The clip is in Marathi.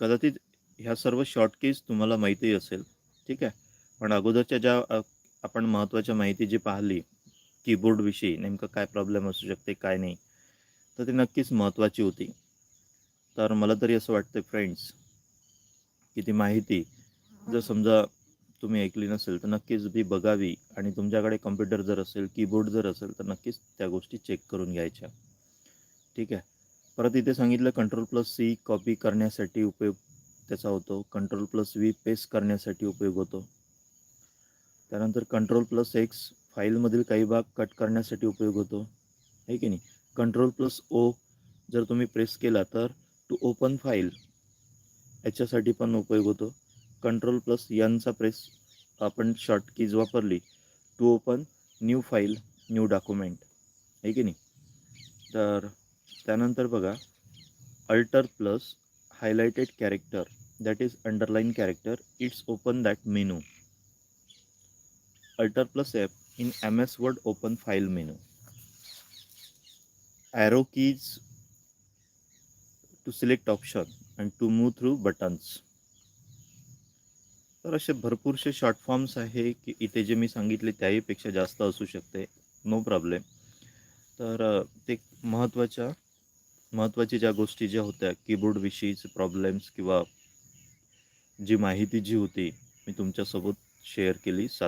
कदाचित ह्या सर्व शॉर्ट कीज तुम्हाला माहिती असेल. ठीक आहे? पण अगोदरच्या ज्या आपण महत्त्वाच्या माहिती जी पाहिली कीबोर्डविषयी नेमकं काय प्रॉब्लेम असू शकते काय नाही तर ती नक्कीच महत्त्वाची होती. तर मला तरी असं वाटतं फ्रेंड्स की ती माहिती जर समजा तुम्ही ऐकली नसेल तर नक्कीच ती बघावी आणि तुमच्याकडे कम्प्युटर जर असेल कीबोर्ड जर असेल तर नक्कीच त्या गोष्टी चेक करून घ्यायच्या. ठीक आहे? परत इथे सांगितलं कंट्रोल प्लस सी कॉपी करण्यासाठी उपयोग त्याचा होतो. कंट्रोल प्लस व्ही पेस्ट करण्यासाठी उपयोग होतो. त्यानंतर कंट्रोल प्लस एक्स फाईलमधील काही भाग कट करण्यासाठी उपयोग होतो. आहे की नाही? कंट्रोल प्लस ओ जर तुम्ही प्रेस केला तर टू ओपन फाईल याच्यासाठी पण उपयोग होतो. कंट्रोल प्लस यनचा प्रेस आपण शॉर्ट कीज वापरली to open new file new document आहे की नाही? तर त्यानंतर बघा alt plus highlighted character that is underline character it's open that menu alt plus app in M S Word open file menu arrow keys to select option and to move through buttons तर असे भरपूरसे शॉर्ट फॉर्म्स आहे की इथे जे मी सांगितले त्याहीपेक्षा जास्त असू शकते. नो प्रॉब्लेम तर ते महत्त्वाच्या महत्त्वाची ज्या गोष्टी ज्या होत्या कीबोर्डविषयीचे प्रॉब्लेम्स किंवा जी माहिती जी होती मी तुमच्यासोबत शेअर केली. साधा